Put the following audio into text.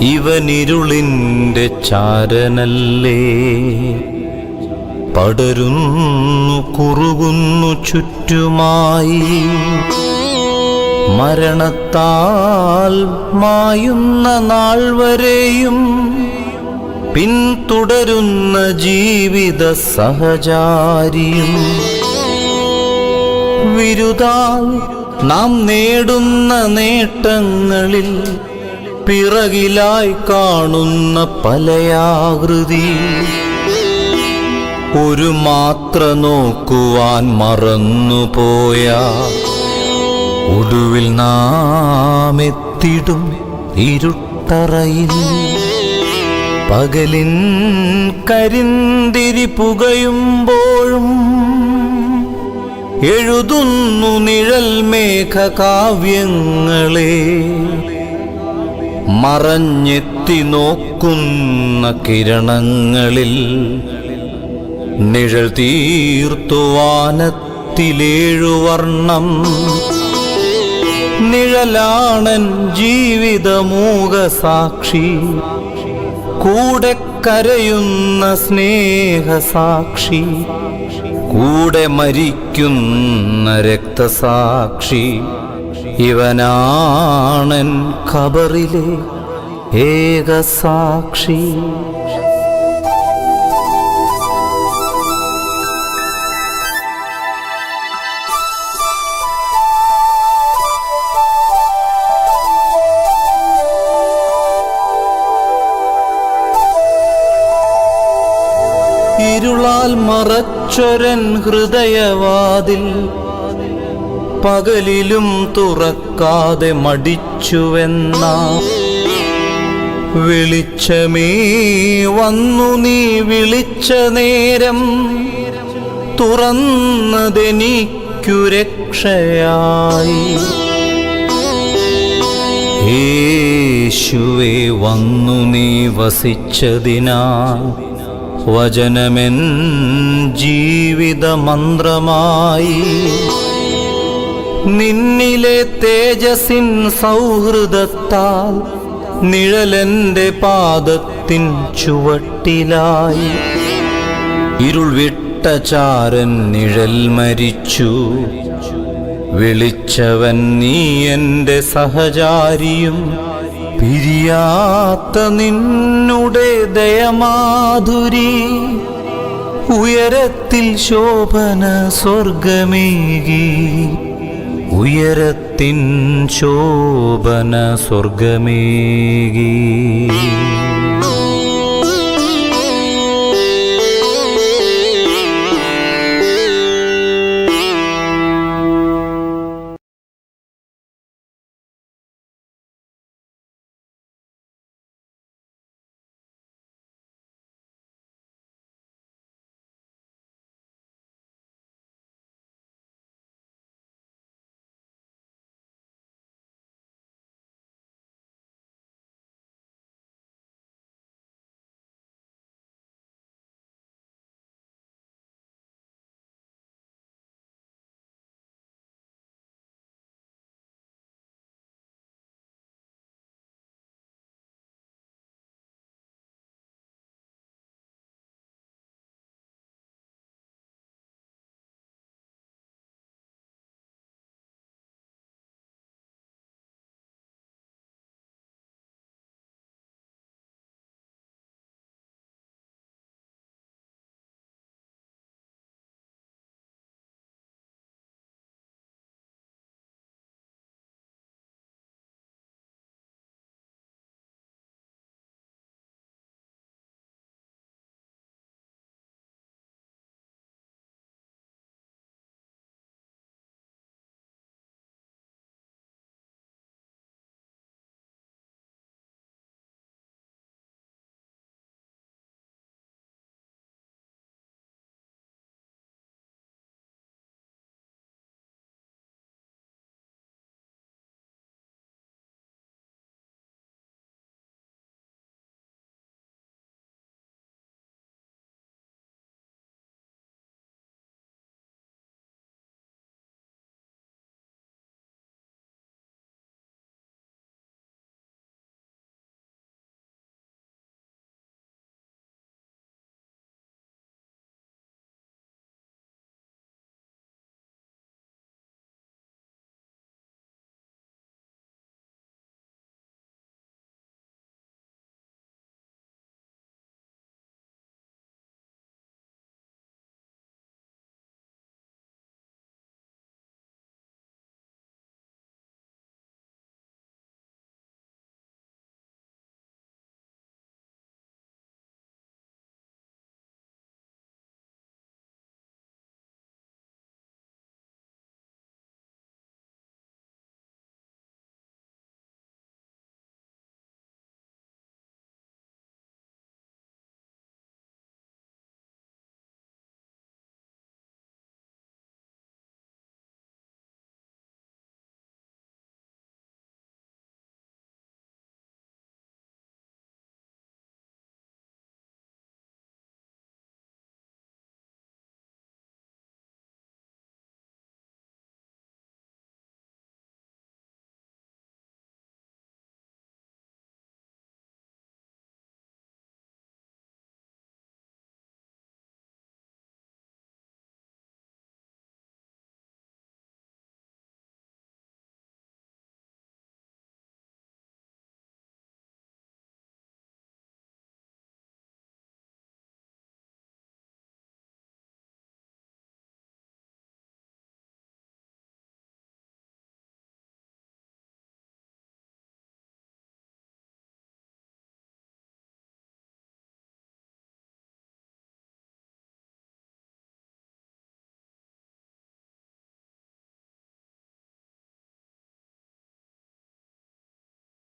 ഇവനിരുളിന്റെ ചാരനല്ലേ. പടരുന്നു കുറുകുന്നു ചുറ്റുമായി. മരണത്താൽ മായുന്ന നാൾ വരെയും പിന്തുടരുന്ന ജീവിത സഹചാരിയും. വിരുതാൽ നാം നേടുന്ന നേട്ടങ്ങളിൽ പിറകിലായി കാണുന്ന പലയാകൃതി. ഒരു മാത്ര നോക്കുവാൻ മറന്നുപോയ ഒടുവിൽ നാം എത്തിടും ഇരുട്ടറയിൽ. പകലിൻ കരിന്തിരി പുകയുമ്പോഴും എഴുതുന്നു നിഴൽ മേഘ കാവ്യങ്ങളെ മറഞ്ഞെത്തി നോക്കുന്ന കിരണങ്ങളിൽ നിഴൽ തീർത്തുവാനത്തിലേഴു വർണം. നിഴലാണൻ ജീവിതമൂക സാക്ഷി കൂടെ കരയുന്ന സ്നേഹസാക്ഷി. കൂടെ മരിക്കുന്ന രക്തസാക്ഷി ഇവനാണൻ ഖബറിലെ ഏകസാക്ഷി. ഇരുളാൽ മറച്ചൊരൻ ഹൃദയവാതിൽ പകലിലും തുറക്കാതെ മടിച്ചുവെന്ന. വെളിച്ചമേ വന്നു നീ വിളിച്ച നേരം തുറന്നതെനിക്കു രക്ഷയായി. യേശുവേ വന്നു നീ വസിച്ചതിനാ വചനമെൻ ജീവിതമന്ത്രമായി. നിന്നിലെ തേജസിൻ സൗഹൃദത്താൽ നിഴലെന്റെ പാദത്തിൻ ചുവട്ടിലായി. ഇരുൾ വിട്ട ചാരൻ നിഴൽ മരിച്ചു. വിളിച്ചവൻ നീ എന്റെ സഹചാരിയും പിരിയാത്ത നിന്നുടെ ദയമാധുരി ഉയരത്തിൽ ശോഭന സ്വർഗമേകി. ഉയരത്തിൻ ശോഭന സ്വർഗമേകി.